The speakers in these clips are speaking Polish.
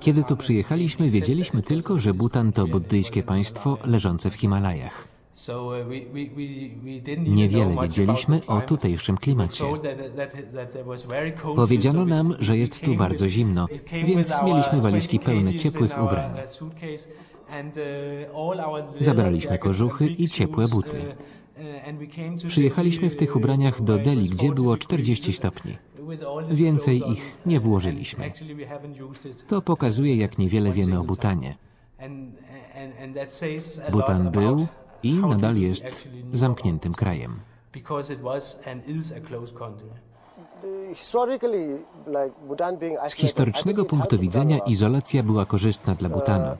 Kiedy tu przyjechaliśmy, wiedzieliśmy tylko, że Butan to buddyjskie państwo leżące w Himalajach. Niewiele wiedzieliśmy o tutejszym klimacie. Powiedziano nam, że jest tu bardzo zimno, więc mieliśmy walizki pełne ciepłych ubrań. Zabraliśmy kożuchy i ciepłe buty. Przyjechaliśmy w tych ubraniach do Delhi, gdzie było 40 stopni. Więcej ich nie włożyliśmy. To pokazuje, jak niewiele wiemy o Butanie. Butan był i nadal jest zamkniętym krajem. Z historycznego punktu widzenia izolacja była korzystna dla Butanu.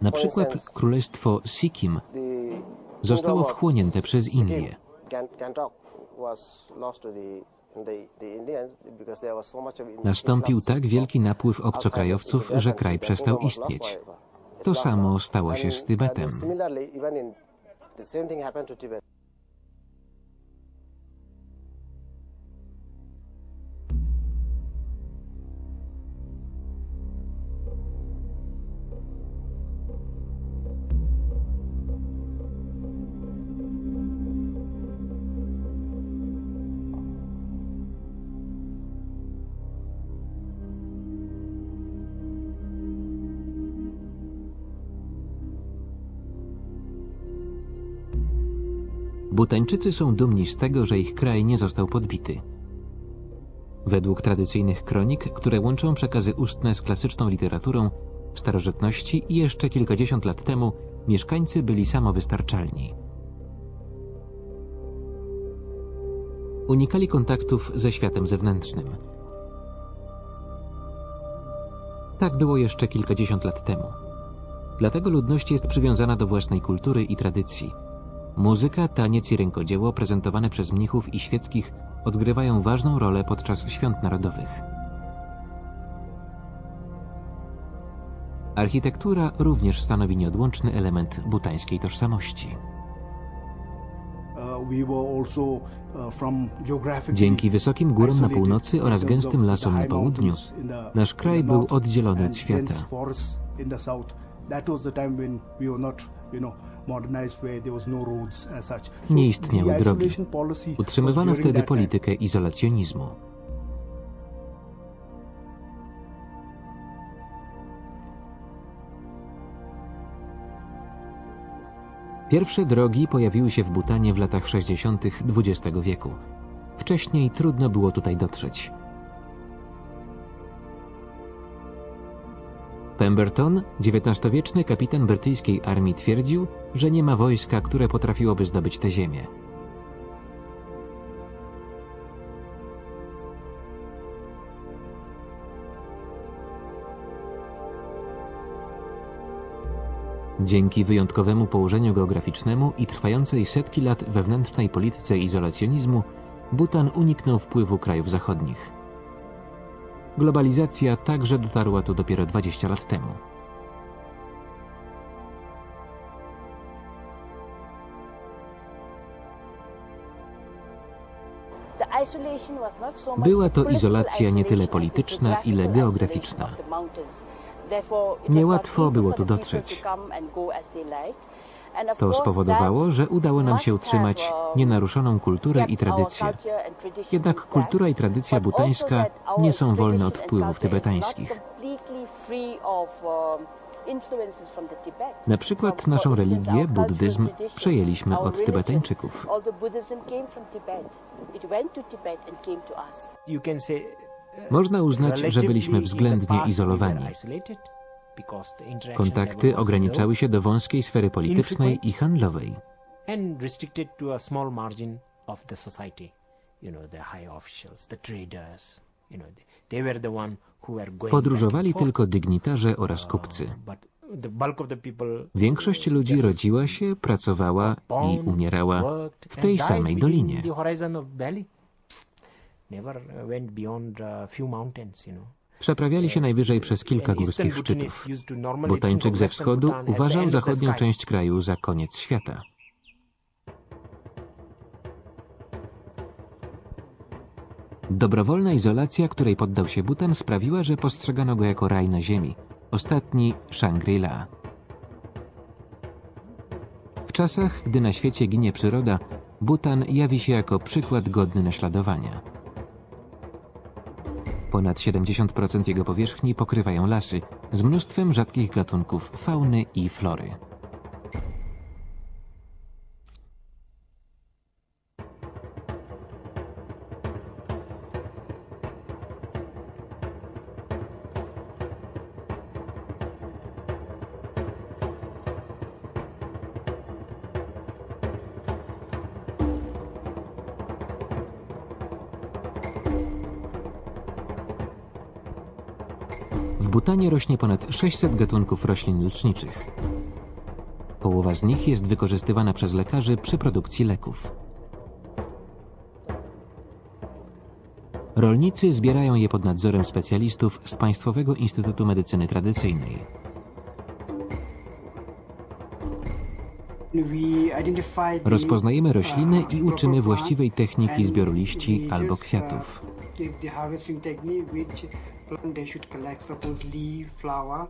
Na przykład królestwo Sikkim zostało wchłonięte przez Indię. Nastąpił tak wielki napływ obcokrajowców, że kraj przestał istnieć. To samo stało się z Tybetem. Butańczycy są dumni z tego, że ich kraj nie został podbity. Według tradycyjnych kronik, które łączą przekazy ustne z klasyczną literaturą, w starożytności i jeszcze kilkadziesiąt lat temu mieszkańcy byli samowystarczalni. Unikali kontaktów ze światem zewnętrznym. Tak było jeszcze kilkadziesiąt lat temu. Dlatego ludność jest przywiązana do własnej kultury i tradycji – Muzyka, taniec i rękodzieło prezentowane przez mnichów i świeckich odgrywają ważną rolę podczas świąt narodowych. Architektura również stanowi nieodłączny element butańskiej tożsamości. Dzięki wysokim górom na północy oraz gęstym lasom na południu, nasz kraj był oddzielony od świata. Nie istniały drogi. Utrzymywano wtedy politykę izolacjonizmu. Pierwsze drogi pojawiły się w Butanie w latach 60. XX wieku. Wcześniej trudno było tutaj dotrzeć. Pemberton, XIX-wieczny kapitan brytyjskiej armii twierdził, że nie ma wojska, które potrafiłoby zdobyć tę ziemię. Dzięki wyjątkowemu położeniu geograficznemu i trwającej setki lat wewnętrznej polityce izolacjonizmu, Butan uniknął wpływu krajów zachodnich. Globalizacja także dotarła tu dopiero 20 lat temu. Była to izolacja nie tyle polityczna, ile geograficzna. Niełatwo było tu dotrzeć. To spowodowało, że udało nam się utrzymać nienaruszoną kulturę i tradycję. Jednak kultura i tradycja butańska nie są wolne od wpływów tybetańskich. Na przykład naszą religię, buddyzm, przejęliśmy od Tybetańczyków. Można uznać, że byliśmy względnie izolowani. Kontakty ograniczały się do wąskiej sfery politycznej i handlowej. Podróżowali tylko dygnitarze oraz kupcy. Większość ludzi rodziła się, pracowała i umierała w tej samej dolinie. Przeprawiali się najwyżej przez kilka górskich szczytów. Botańczyk ze wschodu uważał zachodnią część kraju za koniec świata. Dobrowolna izolacja, której poddał się Butan, sprawiła, że postrzegano go jako raj na ziemi. Ostatni Shangri-La. W czasach, gdy na świecie ginie przyroda, Butan jawi się jako przykład godny naśladowania. Ponad 70% jego powierzchni pokrywają lasy z mnóstwem rzadkich gatunków fauny i flory. Butanie rośnie ponad 600 gatunków roślin leczniczych. Połowa z nich jest wykorzystywana przez lekarzy przy produkcji leków. Rolnicy zbierają je pod nadzorem specjalistów z Państwowego Instytutu Medycyny Tradycyjnej. Rozpoznajemy rośliny i uczymy właściwej techniki zbioru liści albo kwiatów. The harvesting technique which plant they should collect suppose leaf flower